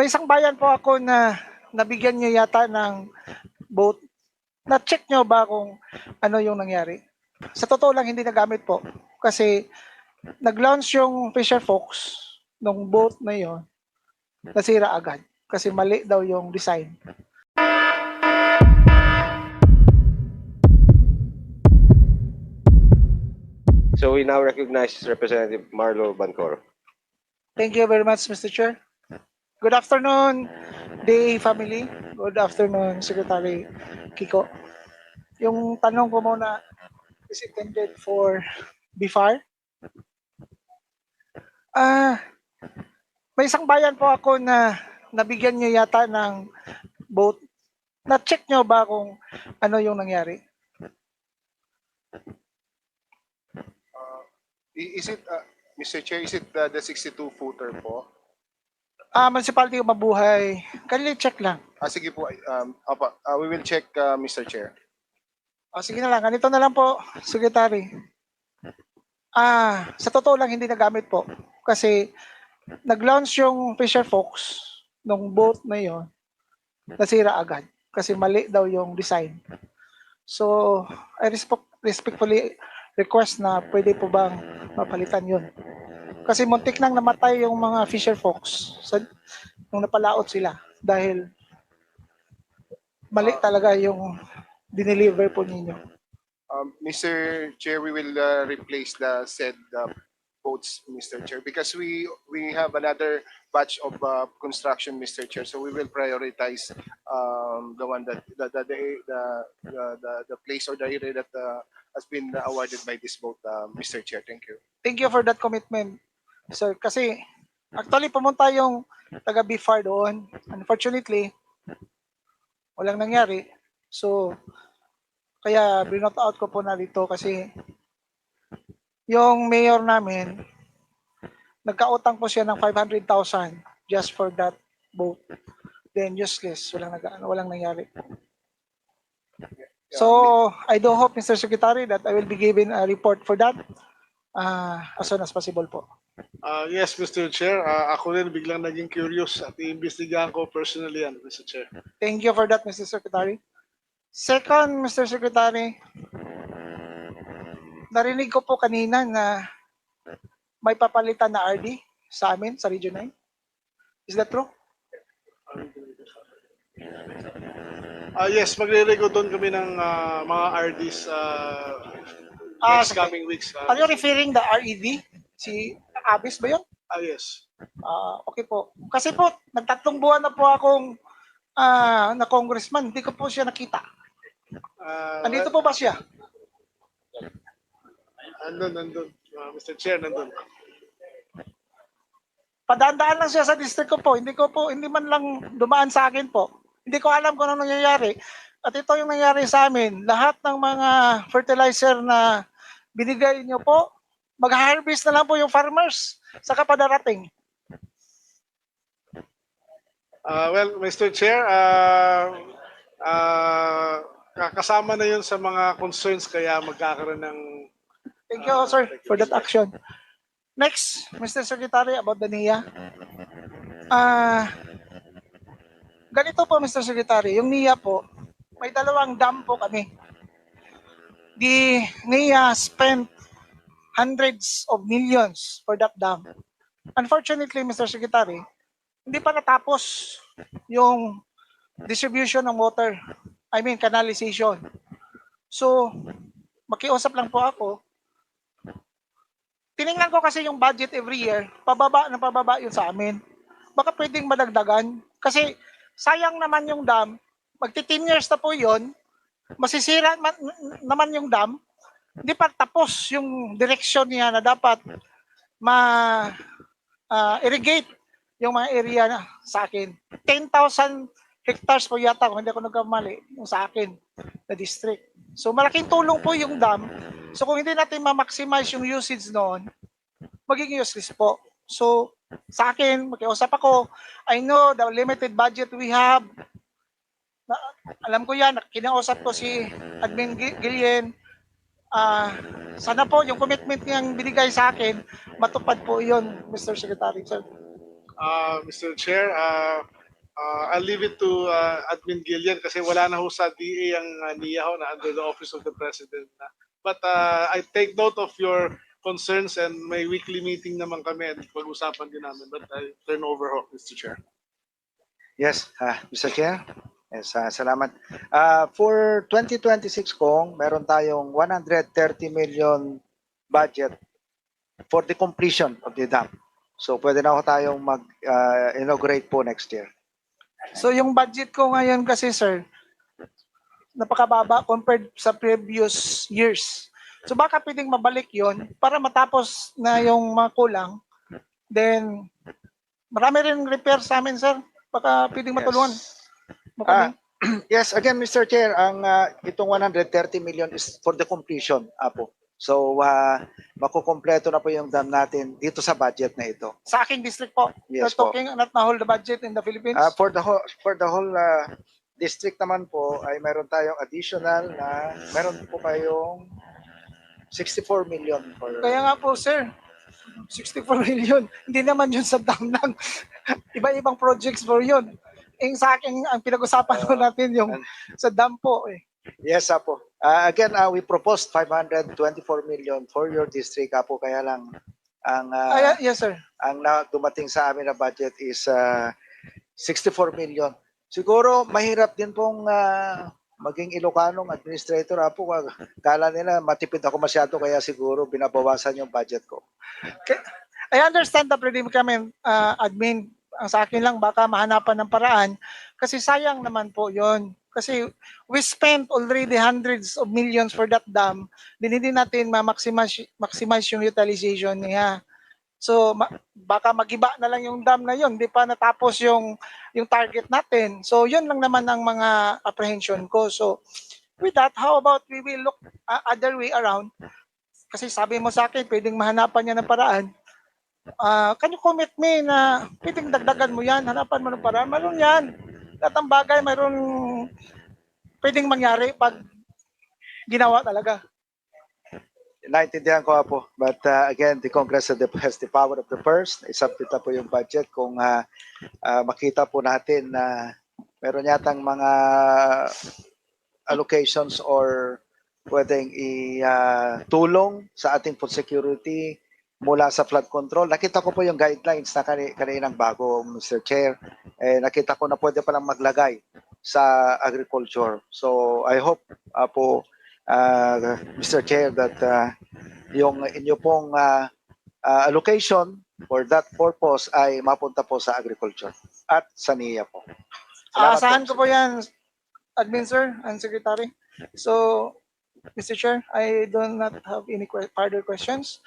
May isang bayan po ako na nabigyan niyo yata ng boat. Na-check niyo ba kung ano yung nangyari? Sa totoo lang, hindi nagamit po. Kasi nag-launch yung Fisher Fox nung boat na yon nasira agad. Kasi mali daw yung design. So we now recognize Representative Marlo Bancoro. Thank you very much, Mr. Chair. Good afternoon, DA family. Good afternoon, Secretary Kiko. Yung tanong ko muna is intended for BIFAR. Ah, may isang bayan po ako na nabigyan niyo yata ng boat. Na-check niyo ba kung ano yung nangyari? I- Is it, uh, Mr. Chair, is it uh, the 62 footer po? Ah, Municipality of Mabuhay. Kindly check lang. Ah, sige po, um, apa, uh, we will check, uh, Mr. Chair. O sige na lang, ganito na lang po, Secretary. Ah, sa totoo lang hindi nagamit po. Kasi nag-launch yung Fisher Fox nung boat na yon nasira agad. Kasi mali daw yung design. So, I respect, respectfully request na pwede po bang mapalitan yun. Kasi muntik nang namatay yung mga Fisher Fox sa, nung napalaot sila. Dahil mali talaga yung dineliver po ninyo. Um, Mr. Chair, we will uh, replace the said uh, boats, Mr. Chair, because we, we have another batch of uh, construction, Mr. Chair, so we will prioritize um, the one that, the, the, the, the, the, the place or the area that uh, has been awarded by this boat, uh, Mr. Chair. Thank you. thank you for that commitment, sir. Kasi actually pumunta yung taga BFAR doon. Unfortunately, walang nangyari. So, kaya binot out ko po na dito kasi yung mayor namin, nagkautang po siya ng 500,000 just for that boat. Then useless, walang nag walang nangyari. So, I do hope, Mr. Secretary, that I will be given a report for that uh, as soon as possible po. Ah, yes, Mr. Chair. Ah, ako rin biglang naging curious at iimbestigahan ko personally yan, Mr. Chair. Thank you for that, Mr. Secretary. Second, Mr. Secretary, narinig ko po kanina na may papalitan na RD sa amin, sa Region 9. Is that true? Ah, yes, magre-rego doon kami ng ah, mga RDs ah, Ah, next sige. coming weeks. ah, Are you referring the RED? Si Abis ba yun? Ah, yes. Ah, okay po. Kasi po, nagtatlong buwan na po akong ah, na congressman, hindi ko po siya nakita. Ah, Andito po ba siya? Andun, andun. Ah, Mr. Chair, nandun. Padandaan lang siya sa district ko po. Hindi ko po, hindi man lang dumaan sa akin po. Hindi ko alam kung ano nangyayari. At ito yung nangyari sa amin. Lahat ng mga fertilizer na binigay niyo po, mag-harvest na lang po yung farmers sa kapadarating. Ah, well, Mr. Chair, ah ah, kakasama na yun sa mga concerns kaya magkakaroon ng Thank you, sir, for that action. Next, Mr. Secretary, about the NIA. Ah, ganito po, Mr. Secretary, yung NIA po, may dalawang dam po kami. The NIA spent hundreds of millions for that dam. Unfortunately, Mr. Secretary, hindi pa natapos yung distribution ng water. I mean, canalization. So, makiusap lang po ako, tiningnan ko kasi yung budget every year, pababa na pababa yun sa amin. Baka pwedeng madagdagan. Kasi sayang naman yung dam, magti 10 years na po yun, masisira man, naman yung dam, hindi pa tapos yung direksyon niya na dapat ma ah, irrigate yung mga area na sa akin. 10,000 hectares po yata kung hindi ako nagkamali yung sa akin na district. So malaking tulong po yung dam. So kung hindi natin ma-maximize yung usage noon, magiging useless po. So sa akin, makiusap ako, I know the limited budget we have. Na, alam ko yan, kinausap ko si Admin Gi- Gillian. Ah, sana po yung commitment niyang binigay sa akin, matupad po yun, Mr. Secretary. Sir. uh, Mr. Chair, uh, uh, I'll leave it to uh, Admin Gillian kasi wala na ho sa DA ang uh, NIA ho na under the Office of the President. na. But uh, I take note of your concerns and may weekly meeting naman kami at pag-usapan din namin. But I turn over ho, Mr. Chair. Yes, uh, Mr. Chair. Yes, uh, salamat. Uh, for 2026 kong, meron tayong 130 million budget for the completion of the dam. So pwede na ako tayong mag-inaugurate po next year. So yung budget ko ngayon kasi sir, napakababa compared sa previous years. So baka pwedeng mabalik yon para matapos na yung mga kulang. Then, marami rin repair sa amin sir. Baka pwedeng matulungan. mo Ah, Yes, again, Mr. Chair, ang uh, itong 130 million is for the completion, Apo. So, uh, makukompleto na po yung dam natin dito sa budget na ito. sa aking district po. Yes You're po. talking not na whole the budget in the Philippines. Uh, for the whole for the whole uh, district naman po ay meron tayong additional na meron po kayong 64 million for Kaya nga po sir, 64 million. Hindi naman yun sa dam lang. Iba-ibang projects po yun. Yung sa akin, ang pinag-usapan po natin yung sa dam po eh. Yes, Apo. Uh, again, uh, we proposed 524 million for your district, Apo. Kaya lang ang uh, Ay, yes sir. ang na dumating sa amin na budget is uh, 64 million. Siguro mahirap din pong uh, maging Ilocanong administrator. Apo, Wag- kala nila matipid ako masyado kaya siguro binabawasan yung budget ko. I understand the predicament, uh, admin. Ang sa akin lang, baka mahanapan ng paraan. Kasi sayang naman po yon Kasi we spent already hundreds of millions for that dam. Din hindi natin ma-maximize maximize yung utilization niya. So ma- baka magiba na lang yung dam na yon, di pa natapos yung yung target natin. So yun lang naman ang mga apprehension ko. So with that, how about we will look uh, other way around? Kasi sabi mo sa akin, pwedeng mahanapan niya ng paraan ah can you commit me na pwedeng dagdagan mo yan, hanapan mo ng paraan, mayroon yan. Lahat ng bagay, mayroon pwedeng mangyari pag ginawa talaga. Naintindihan ko po. But uh, again, the Congress has the, power of the purse. Isabit po yung budget kung uh, uh, makita po natin na meron yatang mga allocations or pwedeng i-tulong sa ating food security mula sa flood control. Nakita ko po yung guidelines na kani, kaninang bago, Mr. Chair. Eh, nakita ko na pwede palang maglagay sa agriculture. So I hope uh, po uh, Mr. Chair, that uh, yung inyo pong uh, uh, allocation for that purpose ay mapunta po sa agriculture at sa NIA po. Salamat Aasahan po. ko po yan, admin sir and secretary. So, Mr. Chair, I do not have any further questions.